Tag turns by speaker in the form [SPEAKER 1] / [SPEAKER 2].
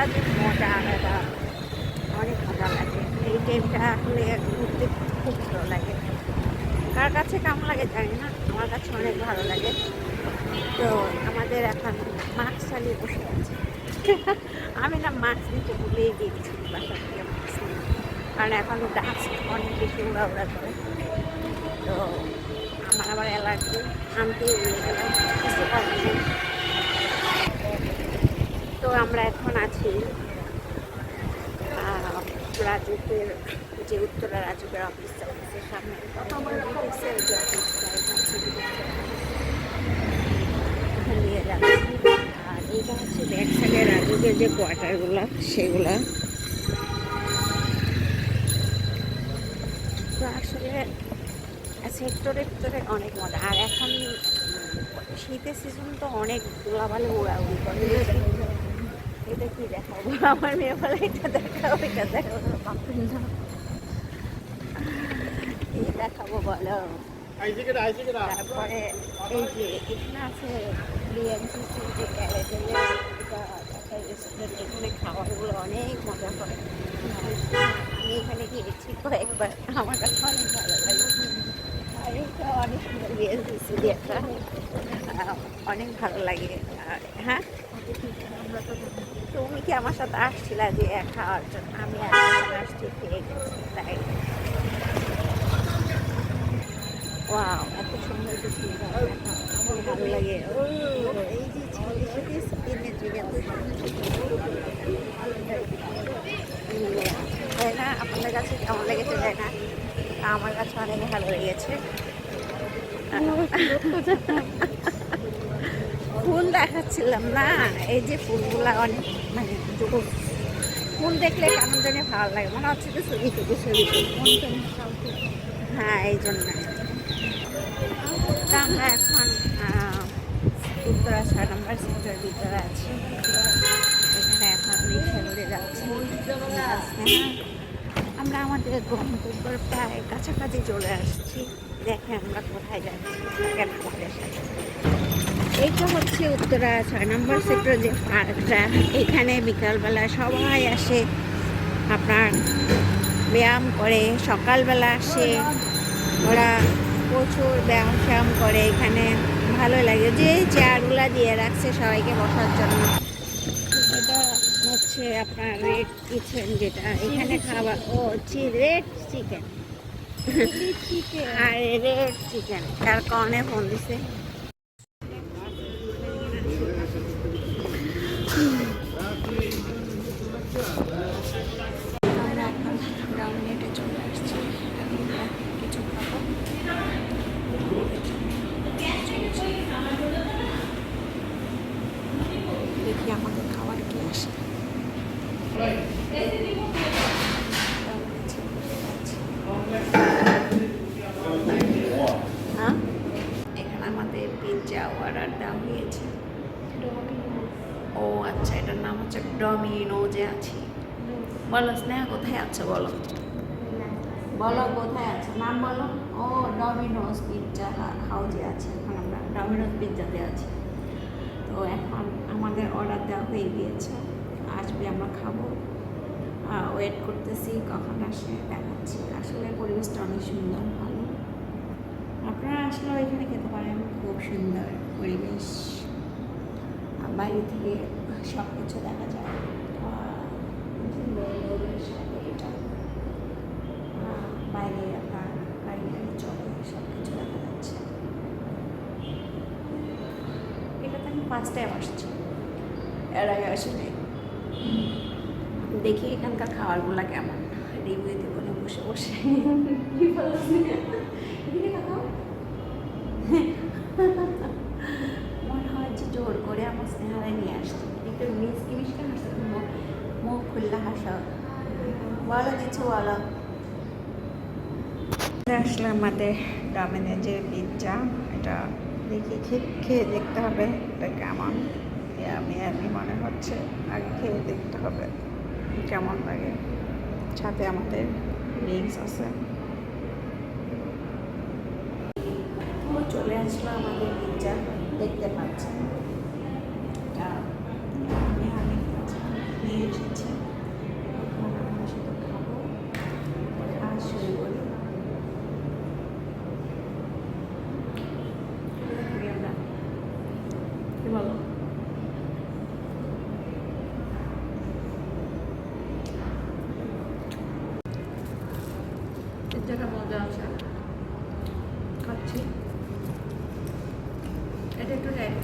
[SPEAKER 1] টাইমটা যে মজা আলাদা। অনেক ভালো লাগে। এই টাইমটা আসলে ঘুরতে খুব ভালো লাগে। কার কাছে কেমন লাগে জানি না, আমার কাছে অনেক ভালো লাগে। তো আমাদের এখন মাস্ক চালিয়ে বসে আছে। আমি না মাস্ক নিতে ভুলেই দিয়েছি বাসা থেকে মাস্ক কারণ এখন ডাস্ট অনেক বেশি উড়া উড়া করে। তো আমার আবার অ্যালার্জি আনতে কিছু পারছি আমরা এখন আছি রাজুকের যে উত্তরা রাজুকের অফিস অফিসের সামনে। নিয়ে যাচ্ছি আর এইটা হচ্ছে ব্যাক সাইডে রাজুকের যে কোয়ার্টারগুলো সেগুলো। আসলে সেক্টরের ভিতরে অনেক মজা। আর এখন শীতের সিজন তো অনেক ধুলাবালি উড়াউড়ি করে আমার মেয়ে বলে এটা দেখাবো এটা দেখাবো দেখাবো, বলো। এখানে খাবারগুলো অনেক মজা করে। আমি এখানে গিয়েছি কয়েকবার, আমার কাছে অনেক ভালো লাগে। আর এটা অনেক সুন্দর বিএনসিসি একটা অনেক ভালো লাগে। আর হ্যাঁ? তুমি কি আমার সাথে আসছিলা যে খাওয়ার জন্য আমি আসছি, খেয়ে গেছি, তাই? ওয়াও এত সুন্দর কিছু ভালো লাগে। এই না, আপনাদের কাছে কেমন লেগেছে? তাই না, আমার কাছে অনেক ভালো লেগেছে। ফুল দেখাচ্ছিলাম না, এই যে ফুলগুলা অনেক মানে। ফুল দেখলে কেমন জানি ভালো লাগে। মনে হচ্ছে যে ছবি থেকে ছবি তুলি। হ্যাঁ এই জন্য। তা আমরা এখন উত্তরা ছয় নম্বর সেক্টর ভিতরে আছি। এখানে এখন রিক্সা করে যাচ্ছি। আমরা আমাদের গন্তব্যের প্রায় কাছাকাছি চলে আসছি। দেখে আমরা কোথায় যাচ্ছি। আমাদের সাথে? এইটা হচ্ছে উত্তরা ছয় নম্বর সেক্টর যে পার্কটা। এখানে বিকালবেলা সবাই আসে আপনার ব্যায়াম করে সকালবেলা আসে ওরা প্রচুর ব্যায়াম শ্যায়াম করে এখানে ভালো লাগে। যে চেয়ারগুলা দিয়ে রাখছে সবাইকে বসার জন্য। এটা হচ্ছে আপনার রেড কিচেন যেটা। এখানে খাবার ও রেড চিকেন আর রেড চিকেন তার কনে ফোন দিছে। আমরা এখন চলে আসছি আমরা কিছু খাব দেখি আমাদের খাবার কি আসে এখানে আমাদের পিৎজা অর্ডার দেওয়া হয়েছে ও আচ্ছা এটার হচ্ছে ডমিনোজে আছি। বলো, স্নেহা, কোথায় আছে বলো? বলো, কোথায় আছে? নাম বলো। ও, ডমিনোজ পিৎজা হাউজে আছে। এখন আমরা ডমিনোজ পিৎজাতে আছি। তো এখন আমাদের অর্ডার দেওয়া হয়ে গিয়েছে। আসবে, আমরা খাব। ওয়েট করতেছি, কখন আসে দেখাচ্ছি। আসলে পরিবেশটা অনেক সুন্দর, ভালো। আপনারা আসলে এখানে খেতে পারেন, খুব সুন্দর পরিবেশ। বাইরে থেকে সব কিছু দেখা যায়। সাথে এটা বাইরে আপনার গাড়ি গাড়ি চলে সব কিছু দেখা যাচ্ছে। এটাতে আমি ফার্স্ট টাইম আসছি। এর আগে আসলে দেখি এখানকার খাবারগুলো কেমন। রিভিউ দিব না বসে বসে। কি বলছি মনে হয় যে জোর করে আমার স্নেহারে নিয়ে আসছি। একটু মিসকি মিসকে হাসো মুখ খুললে হাসো। বলো কিছু বলো আসলে আমাদের ডমিনেজের পিৎজা এটা দেখি খেয়ে খেয়ে দেখতে হবে এটা কেমন? আমি আমি মনে হচ্ছে আগে খেয়ে দেখতে হবে কেমন লাগে? সাথে আমাদের ড্রিঙ্কস আছে। চলে আসলো আমাদের পিৎজা দেখতে পাচ্ছেন এটা আমি আমি নিয়ে এসেছি এখন আমরা শুধু খাব
[SPEAKER 2] যেটা মজা আছে। খাচ্ছি। এটা একটু রেড